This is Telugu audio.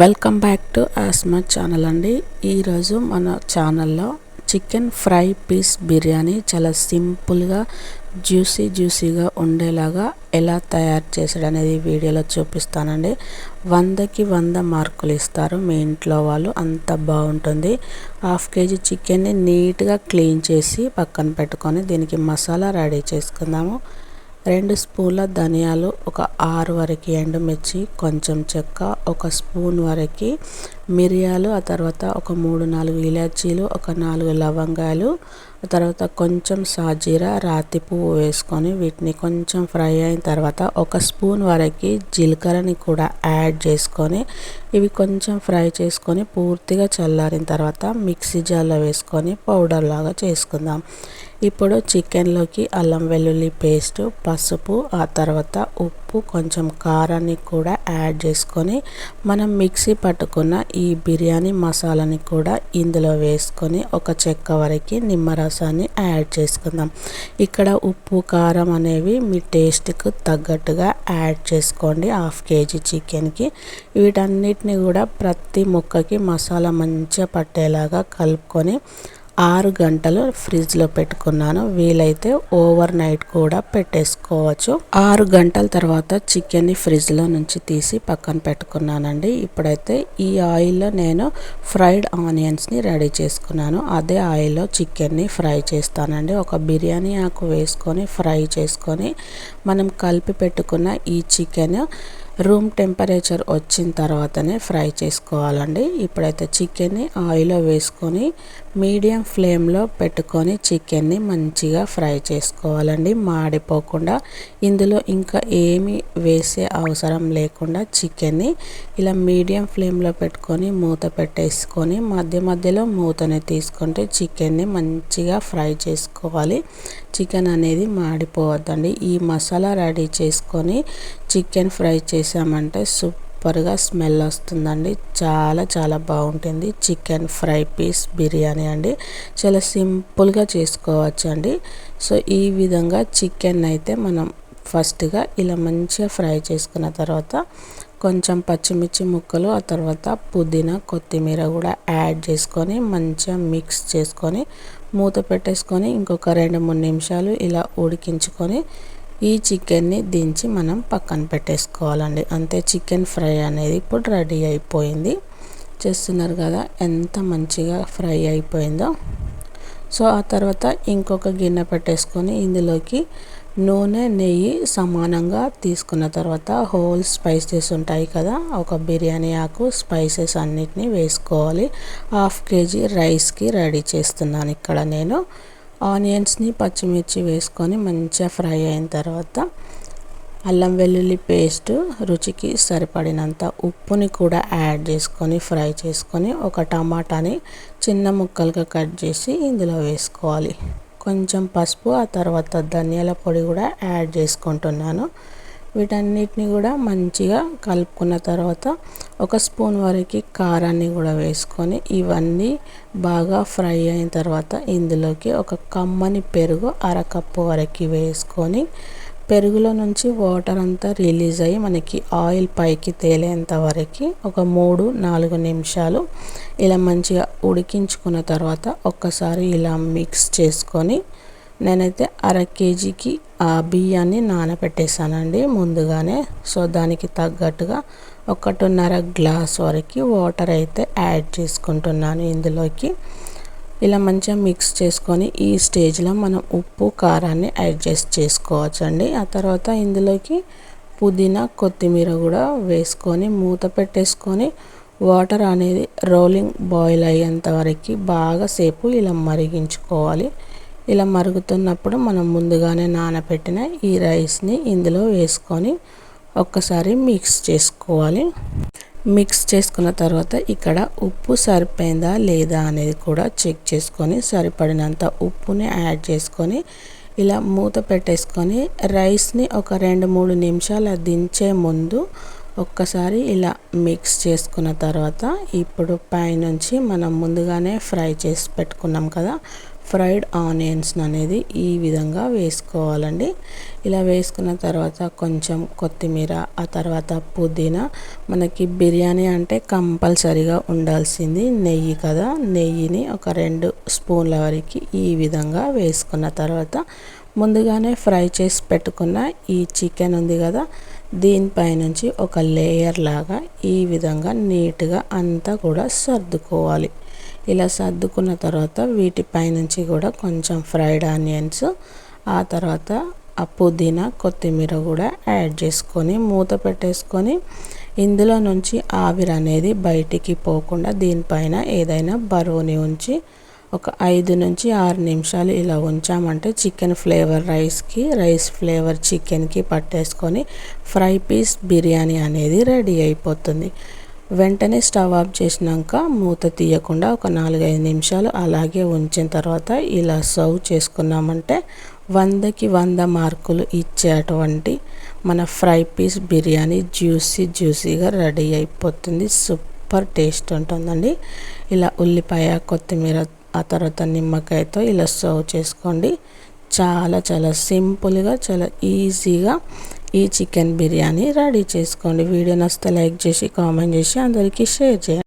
Welcome back to Asma channel అండి. ఈరోజు మన ఛానల్లో చికెన్ ఫ్రై పీస్ బిర్యానీ చాలా సింపుల్గా జ్యూసీ జ్యూసీగా ఉండేలాగా ఎలా తయారు చేసాడు అనేది వీడియోలో చూపిస్తానండి. వందకి వంద మార్కులు ఇస్తారు మీ ఇంట్లో వాళ్ళు అంత బాగుంటుంది. హాఫ్ కేజీ చికెన్ని నీట్గా క్లీన్ చేసి పక్కన పెట్టుకొని దీనికి మసాలా రెడీ చేసుకుందాము. రెండు స్పూన్ల ధనియాలు ఒక ఆరు వరకు ఎండుమిర్చి కొంచెం చెక్క ఒక స్పూన్ వరకు మిరియాలు ఆ తర్వాత ఒక మూడు నాలుగు ఇలాచీలు ఒక నాలుగు లవంగాలు ఆ తర్వాత కొంచెం సాజీరా రాతి పువ్వు వేసుకొని వీటిని కొంచెం ఫ్రై అయిన తర్వాత ఒక స్పూన్ వరకు జీలకర్రని కూడా యాడ్ చేసుకొని ఇవి కొంచెం ఫ్రై చేసుకొని పూర్తిగా చల్లారిన తర్వాత మిక్సీ జార్లో వేసుకొని పౌడర్ లాగా చేసుకుందాం. ఇప్పుడు చికెన్లోకి అల్లం వెల్లుల్లి పేస్ట్ పసుపు ఆ తర్వాత ఉప్పు కొంచెం కారాన్ని కూడా యాడ్ చేసుకొని మనం మిక్సీ పట్టుకున్న ఈ బిర్యానీ మసాలాని కూడా ఇందులో వేసుకొని ఒక చెక్క వరకు నిమ్మరసాన్ని యాడ్ చేసుకుందాం. ఇక్కడ ఉప్పు కారం అనేవి మీ టేస్ట్కు తగ్గట్టుగా యాడ్ చేసుకోండి హాఫ్ కేజీ చికెన్కి. వీటన్నిటిని కూడా ప్రతి ముక్కకి మసాలా మంచిగా పట్టేలాగా కలుపుకొని ఆరు గంటలు ఫ్రిడ్జ్లో పెట్టుకున్నాను. వీలైతే ఓవర్ నైట్ కూడా పెట్టేసుకోవచ్చు. ఆరు గంటల తర్వాత చికెన్ని ఫ్రిడ్జ్లో నుంచి తీసి పక్కన పెట్టుకున్నానండి. ఇప్పుడైతే ఈ ఆయిల్లో నేను ఫ్రైడ్ ఆనియన్స్ని రెడీ చేసుకున్నాను. అదే ఆయిల్లో చికెన్ని ఫ్రై చేస్తానండి. ఒక బిర్యానీ ఆకు వేసుకొని ఫ్రై చేసుకొని మనం కలిపి పెట్టుకున్న ఈ చికెన్ రూమ్ టెంపరేచర్ వచ్చిన తర్వాతనే ఫ్రై చేసుకోవాలండి. ఇప్పుడైతే చికెన్ని ఆయిల్లో వేసుకొని మీడియం ఫ్లేమ్లో పెట్టుకొని చికెన్ని మంచిగా ఫ్రై చేసుకోవాలండి. మాడిపోకుండా ఇందులో ఇంకా ఏమి వేసే అవసరం లేకుండా చికెన్ని ఇలా మీడియం ఫ్లేమ్లో పెట్టుకొని మూత పెట్టేసుకొని మధ్య మధ్యలో మూతని తీసుకుంటే చికెన్ని మంచిగా ఫ్రై చేసుకోవాలి. చికెన్ అనేది మాడిపోవద్దండి. ఈ మసాలా రెడీ చేసుకొని చికెన్ ఫ్రై చేసామంటే సూపర్గా స్మెల్ వస్తుందండి. చాలా చాలా బాగుంటుంది. చికెన్ ఫ్రై పీస్ బిర్యానీ అండి. చాలా సింపుల్గా చేసుకోవచ్చు అండి సో ఈ విధంగా చికెన్ అయితే మనం ఫస్ట్గా ఇలా మంచిగా ఫ్రై చేసుకున్న తర్వాత కొంచెం పచ్చిమిర్చి ముక్కలు ఆ తర్వాత పుదీనా కొత్తిమీర కూడా యాడ్ చేసుకొని మంచిగా మిక్స్ చేసుకొని మూత పెట్టేసుకొని ఇంకొక రెండు మూడు నిమిషాలు ఇలా ఉడికించుకొని ఈ చికెన్ని దించి మనం పక్కన పెట్టేసుకోవాలండి. అంతే చికెన్ ఫ్రై అనేది ఇప్పుడు రెడీ అయిపోయింది. చేస్తున్నారు కదా ఎంత మంచిగా ఫ్రై అయిపోయిందో. సో ఆ తర్వాత ఇంకొక గిన్నె పెట్టేసుకొని ఇందులోకి నూనె నెయ్యి సమానంగా తీసుకున్న తర్వాత హోల్ స్పైసెస్ ఉంటాయి కదా ఒక బిర్యానీ ఆకు స్పైసెస్ అన్నిటినీ వేసుకోవాలి. హాఫ్ కేజీ రైస్కి రెడీ చేస్తున్నాను ఇక్కడ నేను. ఆనియన్స్ని పచ్చిమిర్చి వేసుకొని మంచిగా ఫ్రై అయిన తర్వాత అల్లం వెల్లుల్లి పేస్ట్ రుచికి సరిపడినంత ఉప్పుని కూడా యాడ్ చేసుకొని ఫ్రై చేసుకొని ఒక టమాటాని చిన్న ముక్కలుగా కట్ చేసి ఇందులో వేసుకోవాలి. కొంచెం పసుపు ఆ తర్వాత ధనియాల పొడి కూడా యాడ్ చేసుకుంటున్నాను. వీటన్నిటిని కూడా మంచిగా కలుపుకున్న తర్వాత ఒక స్పూన్ వరకు కారాన్ని కూడా వేసుకొని ఇవన్నీ బాగా ఫ్రై అయిన తర్వాత ఇందులోకి ఒక కమ్మని పెరుగు అరకప్పు వరకు వేసుకొని పెరుగులో నుంచి వాటర్ అంతా రిలీజ్ అయ్యి మనకి ఆయిల్ పైకి తేలేంత వరకు ఒక మూడు నాలుగు నిమిషాలు ఇలా మంచిగా ఉడికించుకున్న తర్వాత ఒక్కసారి ఇలా మిక్స్ చేసుకొని నేనైతే అర కేజీకి ఆ బియ్యాన్ని నానబెట్టేసానండి ముందుగానే. సో దానికి తగ్గట్టుగా ఒకటిన్నర గ్లాస్ వరకు వాటర్ అయితే యాడ్ చేసుకుంటున్నాను ఇందులోకి. ఇలా మంచిగా మిక్స్ చేసుకొని ఈ స్టేజ్లో మనం ఉప్పు కారాన్ని అడ్జస్ట్ చేసుకోవచ్చండి. ఆ తర్వాత ఇందులోకి పుదీనా కొత్తిమీర కూడా వేసుకొని మూత పెట్టేసుకొని వాటర్ అనేది రోలింగ్ బాయిల్ అయ్యేంత వరకు బాగా సేపు ఇలా మరిగించుకోవాలి. ఇలా మరుగుతున్నప్పుడు మనం ముందుగానే నానబెట్టిన ఈ రైస్ని ఇందులో వేసుకొని ఒక్కసారి మిక్స్ చేసుకోవాలి. మిక్స్ చేసుకున్న తర్వాత ఇక్కడ ఉప్పు సరిపోయిందా లేదా అనేది కూడా చెక్ చేసుకొని సరిపడినంత ఉప్పుని యాడ్ చేసుకొని ఇలా మూత పెట్టేసుకొని రైస్ని ఒక రెండు మూడు నిమిషాలు దించే ముందు ఒక్కసారి ఇలా మిక్స్ చేసుకున్న తర్వాత ఇప్పుడు పైనుంచి మనం ముందుగానే ఫ్రై చేసి పెట్టుకున్నాం కదా ఫ్రైడ్ ఆనియన్స్ అనేది ఈ విధంగా వేసుకోవాలండి. ఇలా వేసుకున్న తర్వాత కొంచెం కొత్తిమీర ఆ తర్వాత పుదీనా. మనకి బిర్యానీ అంటే కంపల్సరీగా ఉండాల్సింది నెయ్యి కదా. నెయ్యిని ఒక రెండు స్పూన్ల వరకు ఈ విధంగా వేసుకున్న తర్వాత ముందుగానే ఫ్రై చేసి పెట్టుకున్న ఈ చికెన్ ఉంది కదా దీనిపై నుంచి ఒక లేయర్ లాగా ఈ విధంగా నీట్గా అంతా కూడా సర్దుకోవాలి. ఇలా సర్దుకున్న తర్వాత వీటిపై నుంచి కూడా కొంచెం ఫ్రైడ్ ఆనియన్స్ ఆ తర్వాత ఆ పుదీనా కొత్తిమీర కూడా యాడ్ చేసుకొని మూత పెట్టేసుకొని ఇందులో నుంచి ఆవిరి అనేది బయటికి పోకుండా దీనిపైన ఏదైనా బరువుని ఉంచి ఒక ఐదు నుంచి ఆరు నిమిషాలు ఇలా ఉంచామంటే చికెన్ ఫ్లేవర్ రైస్కి రైస్ ఫ్లేవర్ చికెన్కి పట్టేసుకొని ఫ్రై పీస్ బిర్యానీ అనేది రెడీ అయిపోతుంది. వెంటనే స్టవ్ ఆఫ్ చేసినాక మూత తీయకుండా ఒక నాలుగైదు నిమిషాలు అలాగే ఉంచిన తర్వాత ఇలా సర్వ్ చేసుకున్నామంటే వందకి వంద మార్కులు ఇచ్చేటువంటి మన ఫ్రై పీస్ బిర్యానీ జ్యూసీ జ్యూసీగా రెడీ అయిపోతుంది. సూపర్ టేస్ట్ ఉంటుందండి. ఇలా ఉల్లిపాయ కొత్తిమీర ఆ తర్వాత నిమ్మకాయతో ఇలా సర్వ్ చేసుకోండి. చాలా చాలా సింపుల్గా చాలా ఈజీగా ఈ చికెన్ బిర్యానీ రెడీ చేసుకోండి. వీడియో నచ్చితే లైక్ చేసి కామెంట్ చేసి అందరికీ షేర్ చేయండి.